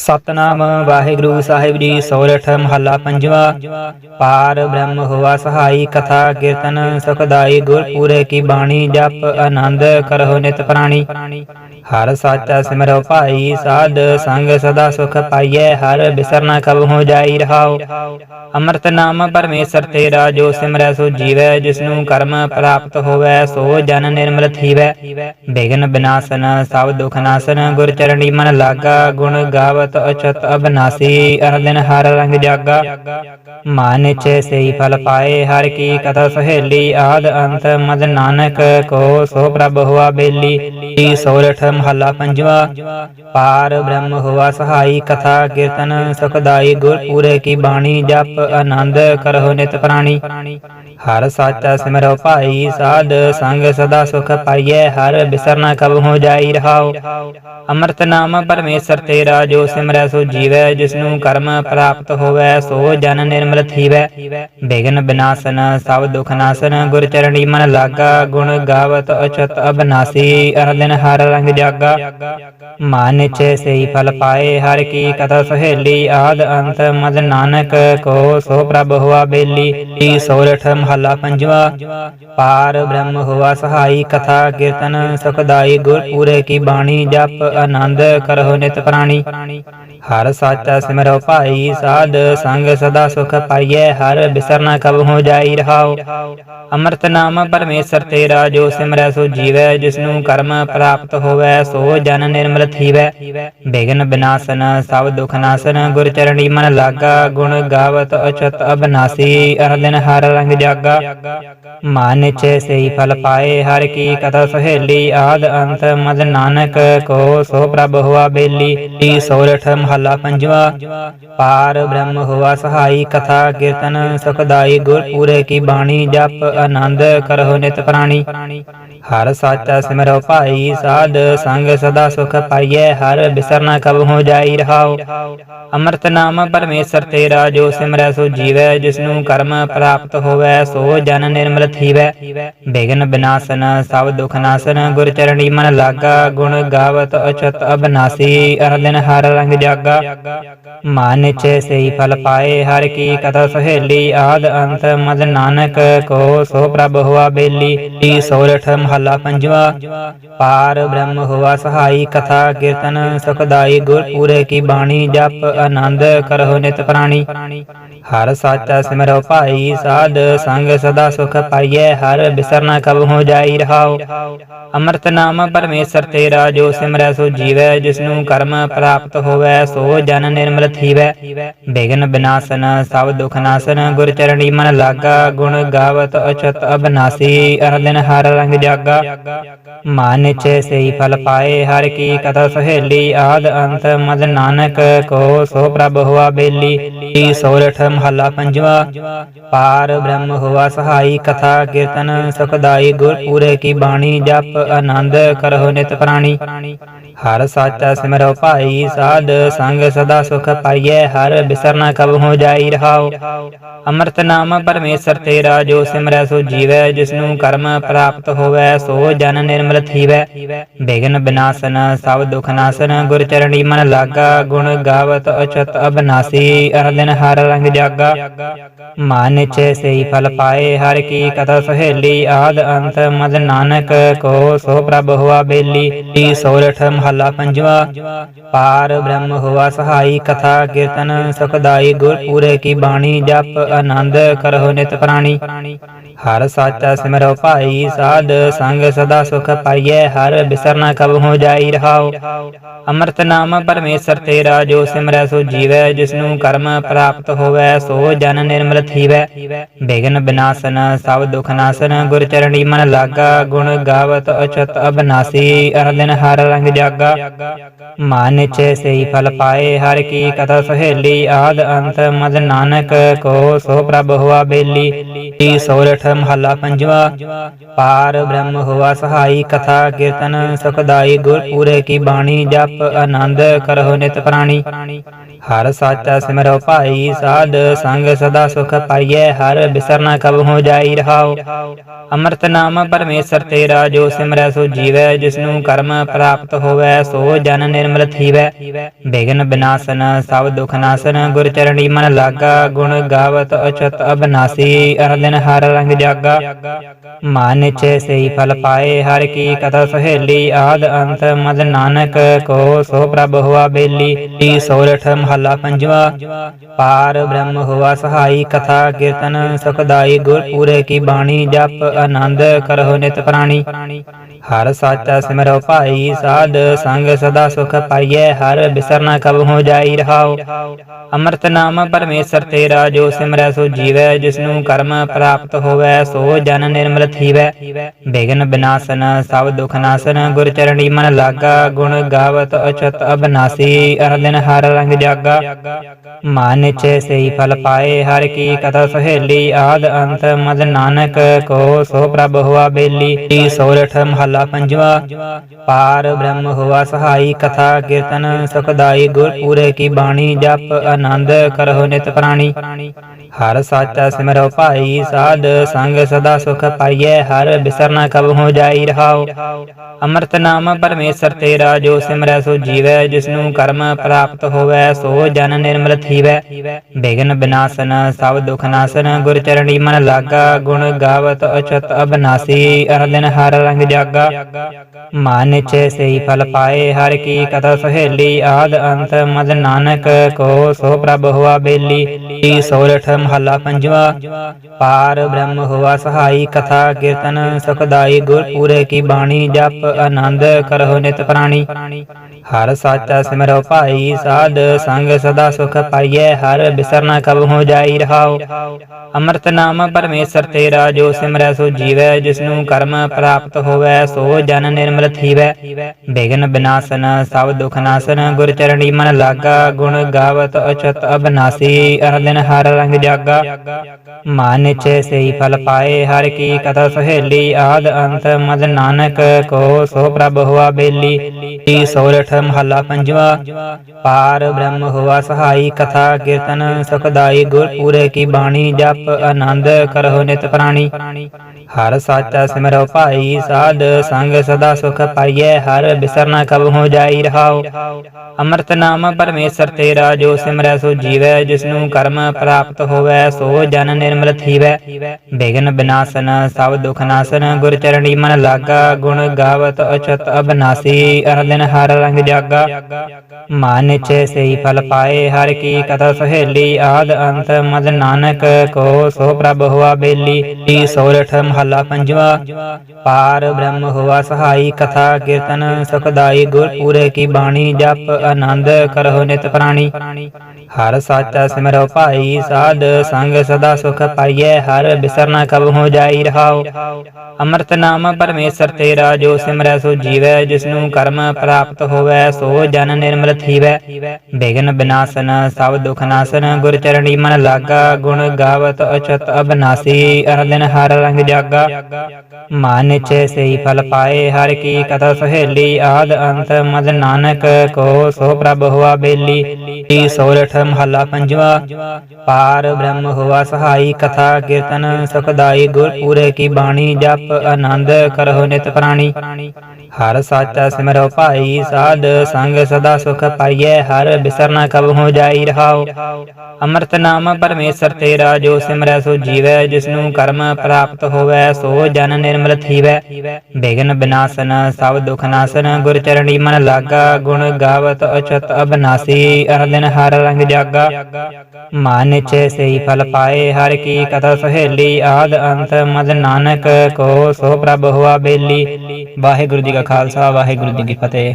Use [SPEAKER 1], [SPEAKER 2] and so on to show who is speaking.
[SPEAKER 1] ਸਤਨਾਮ ਵਾਹਿਗੁਰੂ ਸਾਹਿਬ ਜੀ ਸੋਰਠ ਮਹੱਲਾ ਪੰਜਵਾ। ਪਾਰ ਬ੍ਰਹਮ ਹੋਆ ਸਹਾਈ, ਕਥਾ ਕੀਰਤਨ ਸੁਖਦਾਈ, ਗੁਰਪੂਰੇ ਕੀ ਬਾਣੀ ਜਪ ਆਨੰਦ ਕਰਹੁ ਨਿਤ ਪ੍ਰਾਣੀ। ਹਰ ਸਾਚਾ ਸਿਮਰੋ ਭਾਈ, ਸਾਧ ਸੰਗ ਸਦਾ ਸੁਖ ਪਾਈਐ, ਹਰ ਬਿਸਰ ਕਬ ਹੋ ਜਾਈ ਰਹਾਉ। ਅੰਮ੍ਰਿਤ ਨਾਮ ਪਰਮੇਸ਼ਰ ਤੇਰਾ, ਜੋ ਸਿਮਰੈ ਸੋ ਜੀਵੈ, ਜਿਸਨੂੰ ਕਰਮ ਪ੍ਰਾਪਤ ਹੋਵੈ, ਸੋ ਜਨ ਨਿਰਮਲ ਥੀਵੈ। ਬਿਗਨ ਬਿਨਾਸਨ, ਸਭ ਦੁਖ ਨਾਸਨ ਗੁਰ ਚਰਣੀ ਮਨ ਲਾਗਾ, ਗੁਣ ਗਾਵਤ ਅਚਤ ਅਬਨਾਸੀ ਅਰ ਹਰ ਰੰਗ ਜਾਗਾ। ਮਾਨ ਇਛੇ ਸਈ ਫਲ ਪਾਏ, ਹਰ ਕੀ ਕਥਾ ਸਹੇਲੀ, ਆਦ ਅੰਤ ਮਦ ਨਾਨਕ, ਕੋ ਸੋ ਪ੍ਰਭ ਹੁਆ ਬੇਲੀ। ਈ ਸੋਰਠ ਮਹੱਲਾ ਪੰਜਵਾ, ਪਾਰ ਬ੍ਰਹਮ ਹੁਆ ਸਹਾਈ, ਕਥਾ ਕੀਰਤਨ ਸੁਖਦਾਈ ਗੁਰ ਪੂਰੇ ਕੀ ਬਾਣੀ, ਜਪ ਆਨੰਦ ਕਰਹੁ ਨਿਤ ਪ੍ਰਾਣੀ। ਹਰ ਸਾਚਾ ਸਿਮਰੋ ਭਾਈ, ਸਾਧ ਸੰਗ ਸਦਾ ਸੁਖ ਪਾਈਏ ਹਰ ਬਿਸਰਨਾ ਕਬ ਹੋ ਜਾਈ ਰਹਾਉ। ਅੰਮ੍ਰਿਤ ਨਾਮ ਪਰਮੇਸ਼ਰ ਤੇਰਾ, ਜੋ ਸਿਮਰੈ ਸੋ ਜੀਵੈ, ਜਿਸਨੂੰ ਕਰਮ ਪ੍ਰਾਪਤ ਹੋਵੇ, ਸੋ ਜਨ ਨਿਰਮਲ ਥੀਵੈ। ਬਿਗਨ ਬਿਨਾਸਨ, ਸਭ ਦੁਖ ਨਾਸਨ ਗੁਰ ਚਰਣੀ ਮਨ ਲਾਗਾ, ਗੁਣ ਗਾਵਤ ਅਚਤ ਅਬਨਾਸੀ ਅਰ ਹਰ ਰੰਗ ਜਾਗਾ। ਮਾਨ ਇਛੇ ਸਈ ਫਲ ਪਾਏ, ਹਰ ਕੀ ਕਥਾ ਸਹੇਲੀ, ਆਦ ਅੰਤ ਮਦ ਨਾਨਕ, ਕੋ ਸੋ ਪ੍ਰਭ ਹੁਆ ਬੇਲੀ, ਈ ਸੋਰਠ ਮਹਲਾ ਪੰਜਵਾ। ਪਾਰ ਬ੍ਰਹਮ ਹੁਆ ਸਹਾਈ, ਕਥਾ ਕੀਰਤਨ ਸੁਖਦਾਈ ਗੁਰ ਪੂਰੇ ਕੀ ਬਾਣੀ, ਜਪ ਆਨੰਦ, ਕਰਹੁ ਨਿਤ ਪ੍ਰਾਣੀ। ਹਰ ਸਾਚਾ ਸਿਮਰੋ ਭਾਈ, ਸਾਧ ਸੰਗ ਸਦਾ ਸੁਖ ਪਾਈਐ, ਹਰ ਬਿਸਰ ਕਬ ਹੋ ਜਾਈ ਰਹਾਉ। ਅੰਮ੍ਰਿਤ ਨਾਮ ਪਰਮੇਸ਼ਰ ਤੇਰਾ, ਜੋ ਸਿਮਰੈ ਸੋ ਜੀਵੈ, ਜਿਸਨੂੰ ਕਰਮ ਪ੍ਰਾਪਤ ਹੋਵੈ, ਸੋ ਜਨ ਨਿਰਮਲ ਥੀਵੈ। ਬਿਗਨ ਬਿਨਾਸਨ, ਸਭ ਦੁਖ ਨਾਸਨ ਗੁਰ ਚਰਣੀ ਮਨ ਲਾਗਾ, ਗੁਣ ਗਾਵਤ ਅਚਤ ਅਬਨਾਸੀ ਅਰ ਦਿਨ ਹਰ ਰੰਗ ਜਾਗਾ। ਮਾਨ ਇਛੇ ਸਈ ਫਲ ਪਾਏ, ਹਰ ਕੀ ਕਥਾ ਸਹੇਲੀ, ਆਦ ਅੰਤ ਮਦ ਨਾਨਕ, ਕੋ ਸੋ ਪ੍ਰਭ ਹੁਆ ਬੇਲੀ, ਈ ਸੋਰਠ ਮਹੱਲਾ ਪੰਜਵਾ, ਪਾਰ ਬ੍ਰਹਮ ਹੁਆ ਸਹਾਈ ਕਥਾ ਕੀਰਤਨ ਸੁਖਦਾਈ ਗੁਰ ਪੂਰੇ ਕੀ ਬਾਣੀ ਜਪ ਆਨੰਦ ਕਰਹੁ ਨਿਤ ਪ੍ਰਾਣੀ। ਹਰ ਸਾਚਾ ਸਿਮਰੋ ਭਾਈ, ਸਾਧ ਸੰਗ ਸਦਾ ਸੁਖ ਪਾਈਐ, ਹਰ ਬਿਸਰ ਕਬ ਹੋ ਜਾਈ ਰਹਾਉ। ਅੰਮ੍ਰਿਤ ਨਾਮ ਪਰਮੇਸ਼ਰ ਤੇਰਾ, ਜੋ ਸਿਮਰੈ ਸੋ ਜੀਵੈ, ਜਿਸਨੂੰ ਕਰਮ ਪ੍ਰਾਪਤ ਹੋਵੈ, ਸੋ ਜਨ ਨਿਰਮਲ ਥੀਵੈ। ਬਿਗਨ ਬਿਨਾਸਨ, ਸਭ ਦੁਖ ਨਾਸਨ ਗੁਰ ਚਰਣੀ ਮਨ ਲਾਗਾ, ਗੁਣ ਗਾਵਤ ਅਚਤ ਅਬਨਾਸੀ ਅਰ ਹਰ ਰੰਗ ਜਾਗਾ। ਮਾਨ ਇਛੇ ਸਈ ਫਲ ਪਾਏ, ਹਰ ਕੀ ਕਥਾ ਸਹੇਲੀ, ਆਦ ਅੰਤ ਮਦ ਨਾਨਕ ਕੋ, ਸੋ ਪ੍ਰਭ ਹੁਆ ਬੇਲੀ, ਈ ਸੋਰਠ ਮਹੱਲਾ ਪੰਜਵਾ। ਪਾਰ ਬ੍ਰਹਮ ਹੁਆ ਸਹਾਈ, ਕਥਾ ਕੀਰਤਨ ਸੁਖਦਾਈ ਗੁਰ ਪੂਰੇ ਕੀ ਬਾਣੀ ਜਪ ਆਨੰਦ ਕਰਹੁ ਨਿਤ ਪ੍ਰਾਣੀ। ਹਰ ਸਾਚਾ ਸਿਮਰੋ ਭਾਈ ਸਾਧ ਸੰਗ ਸਦਾ ਸੁਖ ਪਾਈਐ, ਹਰ ਬਿਸਰਨਾ ਕਬ ਹੋ ਜਾਈ ਰਹਾਉ। ਅੰਮ੍ਰਿਤ ਨਾਮ ਪਰਮੇਸ਼ਰ ਤੇਰਾ, ਜੋ ਸਿਮਰੈ ਸੋ ਜੀਵੈ, ਜਿਸਨੂੰ ਕਰਮ ਪ੍ਰਾਪਤ ਹੋਵੈ, ਸੋ ਜਨ ਨਿਰਮਲ ਥੀਵੈ। ਬਿਗਨ ਬਿਨਾਸਨ, ਸਭ ਦੁਖ ਨਾਸਨ ਗੁਰ ਚਰਣੀ ਮਨ ਲਾਗਾ, ਗੁਣ ਗਾਵਤ ਅਚਤ ਅਬਨਾਸੀ ਅਰ ਦਿਨ ਹਰ ਰੰਗ ਜਾਗਾ। ਮਾਨ ਇਛੇ ਸਈ ਫਲ ਪਾਏ, ਹਰ ਕੀ ਕਥਾ ਸਹੇਲੀ, ਆਦ ਅੰਤ ਮਦ ਨਾਨਕ, ਕੋ ਸੋ ਪ੍ਰਭ ਹੁਆ ਬੇਲੀ। ਈ ਸੋਰਠ ਮਹਲਾ ਪੰਜਵਾ, ਪਾਰ ਬ੍ਰਹਮ ਹੁਆ ਸਹਾਈ, ਕਥਾ ਕੀਰਤਨ ਸੁਖਦਾਈ ਗੁਰ ਪੂਰੇ ਕੀ ਬਾਣੀ, ਜਪ ਆਨੰਦ ਕਰਹੁ ਨਿਤ ਪ੍ਰਾਣੀ। ਹਰ ਸਾਚਾ ਸਿਮਰੋ ਭਾਈ ਸਾਧ ਸੰਗ ਸਦਾ ਸੁਖ ਪਾਈਐ, ਹਰ ਬਿਸਰ ਕਬ ਹੋ ਜਾਈ ਰਹਾਉ। ਅੰਮ੍ਰਿਤ ਨਾਮ ਪਰਮੇਸ਼ਰ ਤੇਰਾ, ਜੋ ਸਿਮਰੈ ਸੋ ਜੀਵੈ, ਜਿਸਨੂੰ ਕਰਮ ਪ੍ਰਾਪਤ ਹੋਵੈ, ਸੋ ਜਨ ਨਿਰਮਲ ਥੀਵੈ। ਬਿਗਨ ਬਿਨਾਸਨ, ਸਭ ਦੁਖ ਨਾਸਨ, ਗੁਰ ਚਰਣੀ ਮਨ ਲਾਗਾ, ਗੁਣ ਗਾਵਤ ਅਚਤ ਅਬਨਾਸੀ ਅਰ ਦਿਨ ਹਰ ਰੰਗ ਜਾਗਾ। ਮਾਨ ਇਛੇ ਸਈ ਫਲ ਪਾਏ, ਹਰ ਕੀ ਕਥਾ ਸਹੇਲੀ, ਆਦ ਅੰਤ ਮਦ ਨਾਨਕ, ਕੋ ਸੋ ਪ੍ਰਭ ਹੁਆ ਬੇਲੀ, ਈ ਸੋਰਠ ਮਹੱਲਾ ਪੰਜਵਾ। ਪਾਰ ਬ੍ਰਹਮ ਹੁਆ ਸਹਾਈ ਕਥਾ ਕੀਰਤਨ ਸੁਖਦਾਈ ਗੁਰ ਪੂਰੇ ਕੀ ਬਾਣੀ ਜਪ ਆਨੰਦ ਕਰਹੁ ਨਿਤ ਪ੍ਰਾਣੀ। ਹਰ ਸਾਚਾ ਸਿਮਰੋ ਭਾਈ ਸਾਧ ਸੰਗ ਸਦਾ ਸੁਖ ਪਾਈਐ, ਹਰ ਬਿਸਰ ਕਬ ਹੋ ਜਾਈ ਰਹਾਉ। ਅੰਮ੍ਰਿਤ ਨਾਮ ਪਰਮੇਸ਼ਰ ਤੇਰਾ, ਜੋ ਸਿਮਰੈ ਸੋ ਜੀਵੈ, ਜਿਸਨੂੰ ਕਰਮ ਪ੍ਰਾਪਤ ਹੋਵੈ, ਸੋ ਜਨ ਨਿਰਮਲ ਥੀਵੈ। ਬਿਗਨ ਬਿਨਾਸਨ, ਸਭ ਦੁਖ ਨਾਸਨ, ਗੁਰ ਚਰਣੀ ਮਨ ਲਾਗਾ, ਗੁਣ ਗਾਵਤ ਅਚਤ ਅਬਨਾਸੀ, ਅਰ ਹਰ ਰੰਗ ਜਾਗਾ। ਮਾਨ ਇਛੇ ਸਈ ਫਲ ਪਾਏ, ਹਰ ਕੀ ਕਥਾ ਸਹੇਲੀ ਆਦ ਅੰਤ, ਮਦ ਨਾਨਕ ਕੋ ਸੋ ਪ੍ਰਭ ਹੁਆ ਬੇਲੀ। ਈ ਸੋਰਠ ਮਹੱਲਾ ਪੰਜਵਾ, ਪਾਰ ਬ੍ਰਹਮ ਹੁਆ ਸਹਾਈ, ਕਥਾ ਕੀਰਤਨ ਸੁਖਦਾਈ ਗੁਰ ਪੂਰੇ ਕੀ ਬਾਣੀ ਜਪ ਆਨੰਦ ਕਰਹੁ ਨਿਤ ਪ੍ਰਾਣੀ। ਹਰ ਸਾਚਾ ਸਿਮਰੋ ਭਾਈ, ਸਾਧ ਸੰਗ ਸਦਾ ਸੁਖ ਪਾਈਐ, ਹਰ ਬਿਸਰਨਾ ਕਬ ਹੋ ਜਾਈ ਰਹਾਉ। ਅੰਮ੍ਰਿਤ ਨਾਮ ਪਰਮੇਸ਼ਰ ਤੇਰਾ, ਜੋ ਸਿਮਰੈ ਸੋ ਜੀਵੈ, ਜਿਸਨੂੰ ਕਰਮ ਪ੍ਰਾਪਤ ਹੋਵੈ, ਸੋ ਜਨ ਨਿਰਮਲ ਥੀਵੈ। ਬਿਗਨ ਬਿਨਾਸਨ, ਸਭ ਦੁਖ ਨਾਸਨ ਗੁਰ ਚਰਣੀ ਮਨ ਲਾਗਾ, ਗੁਣ ਗਾਵਤ ਅਚਤ ਅਬਨਾਸੀ ਅਰਦਨ ਹਰ ਰੰਗ ਜਾਗਾ। ਮਾਨ ਨਿਚੇ ਸਹੀ ਫਲ ਪਾਏ, ਹਰ ਕੀ ਕਥਾ ਸਹੇਲੀ, ਆਦ ਅੰਤ ਮਦ ਨਾਨਕ, ਕੋ ਸੋ ਪ੍ਰਭ ਹੋਆ ਬੇਲੀ ਤੀ ਸੋਰਠ ਮਹੱਲਾ ਪੰਜਵਾ। ਪਾਰ ਬ੍ਰਹਮ ਹੋਆ ਸਹਾਈ, ਕਥਾ ਕੀਰਤਨ ਸੁਖਦਾਈ ਗੁਰ ਪੂਰੇ ਕੀ ਬਾਣੀ, ਜਪ ਆਨੰਦ ਕਰਹੁ ਨਿਤ ਪ੍ਰਾਣੀ। ਹਰ ਸਾਚਾ ਸਿਮਰੋ ਭਾਈ, ਸਾਧ ਸੰਗ ਸਦਾ ਸੁਖ ਪਾਈਏ ਹਰ ਬਿਸਰਨਾ ਕਬ ਹੋ ਜਾਈ ਰਹਾਉ। ਅੰਮ੍ਰਿਤ ਨਾਮ ਪਰਮੇਸ਼ਰ ਤੇਰਾ, ਜੋ ਸਿਮਰੈ ਸੋ ਜੀਵੈ, ਜਿਸਨੂੰ ਕਰਮ ਪ੍ਰਾਪਤ ਹੋਵੈ, ਸੋ ਜਨ ਨਿਰਮਲ ਥੀਵੈ। ਬਿਗਨ ਬਿਨਾਸਨ, ਸਭ ਦੁਖ ਨਾਸਨ ਗੁਰ ਚਰਣੀ ਮਨ ਲਾਗਾ, ਗੁਣ ਗਾਵਤ ਅਚਤ ਅਬਨਾਸੀ ਅਰਦਨ ਹਰ ਰੰਗ ਜਾਗਾ। ਮਾਨ ਨਿਚੇ ਸਹੀ ਫਲ ਪਾਏ, ਹਰ ਕੀ ਕਥਾ ਸਹੇਲੀ, ਆਦ ਅੰਤ ਮਦ ਨਾਨਕ, ਕੋ ਸੋ ਪ੍ਰਭ ਹੋਆ ਬੇਲੀ। ਸੋਰਠ ਮਹੱਲਾ ਪੰਜਵਾ, ਪਾਰ ਬ੍ਰਹਮ ਹੋਆ ਸਹਾਈ, ਕਥਾ ਕੀਰਤਨ ਸੁਖਦਾਈ ਗੁਰ ਪੂਰੇ ਕੀ ਬਾਣੀ, ਜਪ ਆਨੰਦ ਕਰਹੁ ਨਿਤ ਪ੍ਰਾਣੀ। ਹਰ ਸਾਚਾ ਸਿਮਰੋ ਭਾਈ, ਸਾਧ ਸੰਗ ਸਦਾ ਸੁਖ ਪਾਈਐ, ਹਰ ਬਿਸਰਨਾ ਕਬ ਹੋ ਜਾਈ ਰਹਾਉ। ਅੰਮ੍ਰਿਤ ਨਾਮ ਪਰਮੇਸ਼ਰ ਤੇਰਾ, ਜੋ ਸਿਮਰੈ ਸੋ ਜੀਵੈ, ਜਿਸਨੂੰ ਕਰਮ ਪ੍ਰਾਪਤ ਹੋਵੈ, ਸੋ ਜਨ ਨਿਰਮਲ ਥੀਵੈ। ਬਿਗਨ ਬਿਨਾਸਨ, ਸਭ ਦੁਖ ਨਾਸਨ ਗੁਰ ਚਰਣੀ ਮਨ ਲਾਗਾ, ਗੁਣ ਗਾਵਤ ਅਚਤ ਅਬਨਾਸੀ ਅਰਦਨ ਹਰ ਰੰਗ ਜਾਗਾ। ਮਾਨ ਚ ਸਹੀ ਫਲ ਪਾਏ, ਹਰ ਕੀ ਕਥਾ ਸਹੇਲੀ ਆਦ ਅੰਤ ਮਦ ਨਾਨਕ ਕੋ ਸੋ ਪ੍ਰਭ ਹੋਆ ਬੇਲੀ ਤੀ ਸੋਰਠ ਮਹੱਲਾ ਪੰਜਵਾ। ਪਾਰ ਬ੍ਰਹਮ ਹੋਆ ਸਹਾਈ ਕਥਾ ਕੀਰਤਨ, ਸੁਖਦਾਈ ਗੁਰ ਪੂਰੇ ਕੀ ਬਾਣੀ, ਜਪ ਆਨੰਦ ਕਰਹੁ ਨਿਤ ਪ੍ਰਾਣੀ। ਹਰ ਸਾਚਾ ਸਿਮਰੋ ਭਾਈ, ਸਾਧ ਸੰਗ ਸਦਾ ਸੁਖ ਪਾਈਐ, ਹਰ ਬਿਸਰਨਾ ਕਬ ਹੋ ਜਾਈ ਰਹਾਉ। ਅੰਮ੍ਰਿਤ ਨਾਮ ਪਰਮੇਸ਼ਰ ਤੇਰਾ, ਜੋ ਸਿਮਰੈ ਸੋ ਜੀਵੈ, ਜਿਸਨੂੰ ਕਰਮ ਪ੍ਰਾਪਤ ਹੋਵੈ, ਸੋ ਜਨ ਨਿਰਮਲ ਥੀਵੈ। ਬਿਗਨ ਬਿਨਾਸਨ, ਸਭ ਦੁਖ ਨਾਸਨ ਗੁਰ ਚਰਣੀ ਮਨ ਲਾਗਾ, ਗੁਣ ਗਾਵਤ ਅਚਤ ਅਬਨਾਸੀ ਅਰਦਨ ਹਰ ਰੰਗ ਜਾਗਾ। ਮਾਨ ਨਿਚੇ ਸਹੀ ਫਲ ਪਾਏ, ਹਰ ਕੀ ਕਥਾ ਸਹੇਲੀ, ਆਦ ਅੰਤ ਮਦ ਨਾਨਕ, ਕੋ ਸੋ ਪ੍ਰਭ ਹੋਆ ਬੇਲੀ। ਤੀ ਸੋਰਠ ਮਹਲਾ ਪੰਜਵਾ, ਪਾਰ ਬ੍ਰਹਮ ਹੋਆ ਸਹਾਈ ਕਥਾ ਕੀਰਤਨ, ਸੁਖਦਾਈ ਗੁਰ ਪੂਰੇ ਕੀ ਬਾਣੀ, ਜਪ ਆਨੰਦ ਕਰਹੁ ਨਿਤ ਪ੍ਰਾਣੀ। ਹਰ ਸਾਚਾ ਸਿਮਰੋ ਭਾਈ, ਸਾਧ ਸੰਗ ਸਦਾ ਸੁਖ ਪਾਈਏ ਹਰ ਬਿਸਰਨਾ ਕਬ ਹੋ ਜਾਈ ਰਹਾਓ ਅੰਮ੍ਰਿਤ ਨਾਮ ਪਰਮੇਸ਼ਰ ਤੇਰਾ, ਜੋ ਸਿਮਰੈ ਸੋ ਜੀਵੈ, ਜਿਸਨੂੰ ਕਰਮ ਪ੍ਰਾਪਤ ਹੋਵੈ, ਸੋ ਜਨ ਨਿਰਮਲ ਥੀਵੈ। ਬਿਗਨ ਬਿਨਾਸਨ, ਸਭ ਦੁਖ ਨਾਸਨ, ਗੁਰ ਚਰਣੀ ਮਨ ਲਾਗਾ, ਗੁਣ ਗਾਵਤ ਅਚਤ ਅਬਨਾਸੀ ਅਰਦਨ ਹਰ ਰੰਗ ਜਾਗਾ। ਮਾਨ ਨਿਚੇ ਸਹੀ ਫਲ ਪਾਏ, ਹਰ ਕੀ ਕਥਾ ਸਹੇਲੀ, ਆਦ ਅੰਤ ਮਦ ਨਾਨਕ, ਕੋ ਸੋ ਪ੍ਰਭ ਹੋਆ ਬੇਲੀ ਤੀ ਸੋਰਠ ਮਹੱਲਾ ਪੰਜਵਾ। ਪਾਰ ਬ੍ਰਹਮ ਹੋਆ ਸਹਾਈ, ਕਥਾ ਕੀਰਤਨ ਸੁਖਦਾਈ ਗੁਰ ਪੂਰੇ ਕੀ ਬਾਣੀ ਜਪ ਆਨੰਦ ਕਰਹੁ ਨਿਤ ਪ੍ਰਾਣੀ। ਹਰ ਸਾਚਾ ਸਿਮਰੋ ਭਾਈ, ਸਾਧ ਸੰਗ ਸਦਾ ਸੁਖ ਪਾਈਐ, ਹਰ ਬਿਸਰਨਾ ਕਬ ਹੋ ਜਾਈ ਰਹਾਉ। ਅੰਮ੍ਰਿਤ ਨਾਮ ਪਰਮੇਸ਼ਰ ਤੇਰਾ, ਜੋ ਸਿਮਰੈ ਸੋ ਜੀਵੈ, ਜਿਸਨੂੰ ਕਰਮ ਪ੍ਰਾਪਤ ਹੋਵੈ, ਸੋ ਜਨ ਨਿਰਮਲ ਥੀਵੈ। ਬਿਗਨ ਬਿਨਾਸਨ, ਸਭ ਦੁਖ ਨਾਸਨ, ਗੁਰ ਚਰਣੀ ਮਨ ਲਾਗਾ, ਗੁਣ ਗਾਵਤ ਅਚਤ ਅਬਨਾਸੀ ਅਰਦਨ ਹਰ ਰੰਗ ਜਾਗਾ। ਮਾਨ ਨਿਚੇ ਸਹੀ ਫਲ ਪਾਏ, ਹਰ ਕੀ ਕਥਾ ਸਹੇਲੀ, ਆਦ ਅੰਤ ਮਦ ਨਾਨਕ, ਕੋ ਸੋ ਪ੍ਰਭ ਹੋਆ ਬੇਲੀ ਤੀ ਸੋਰਠ ਮਹੱਲਾ ਪੰਜਵਾ ਪਾਰ ਬ੍ਰਹਮ ਹੋਆ ਸਹਾਈ ਕਥਾ ਕੀਰਤਨ ਸੁਖਦਾਈ ਗੁਰ ਪੂਰੇ ਕੀ ਬਾਣੀ ਜਪ ਆਨੰਦ ਕਰਹੁ ਨਿਤ ਪ੍ਰਾਣੀ ਹਰ ਸਾਚਾ ਸਿਮਰੋ ਭਾਈ ਸਾਧ ਸੰਗ ਸਦਾ ਸੁਖ ਪਾਈਐ ਹਰ ਬਿਸਰਨਾ ਕਬ ਹੋ ਜਾਈ ਰਹਾਉ ਅੰਮ੍ਰਿਤ ਨਾਮ ਪਰਮੇਸ਼ਰ ਤੇਰਾ ਜੋ ਸਿਮਰੈ ਸੋ ਜੀਵੈ ਜਿਸਨੂੰ ਕਰਮ ਪ੍ਰਾਪਤ ਹੋਵੈ ਸੋ ਜਨ ਨਿਰਮਲ ਥੀਵੈ ਬਿਗਨ ਬਿਨਾਸਨ ਸਭ ਦੁਖ ਨਾਸਨ ਗੁਰ ਚਰਣੀ ਮਨ ਲਾਗਾ ਗੁਣ ਗਾਵਤ ਅਚਤ ਅਬਨਾਸੀ ਅਰਦਨ ਹਰ ਰੰਗ ਜਾਗਾ ਮਾਨ ਨਿਚੇ ਸਹੀ ਫਲ ਪਾਏ, ਹਰ ਕੀ ਕਥਾ ਸਹੇਲੀ, ਆਦ ਅੰਤ ਮਦ ਨਾਨਕ ਕੋ ਸੋ ਪ੍ਰਭ ਹੋਆ ਬੇਲੀ। ਵਾਹਿਗੁਰੂ ਜੀ ਕਾ ਖਾਲਸਾ, ਵਾਹਿਗੁਰੂ ਜੀ ਕੀ ਫਤਿਹ।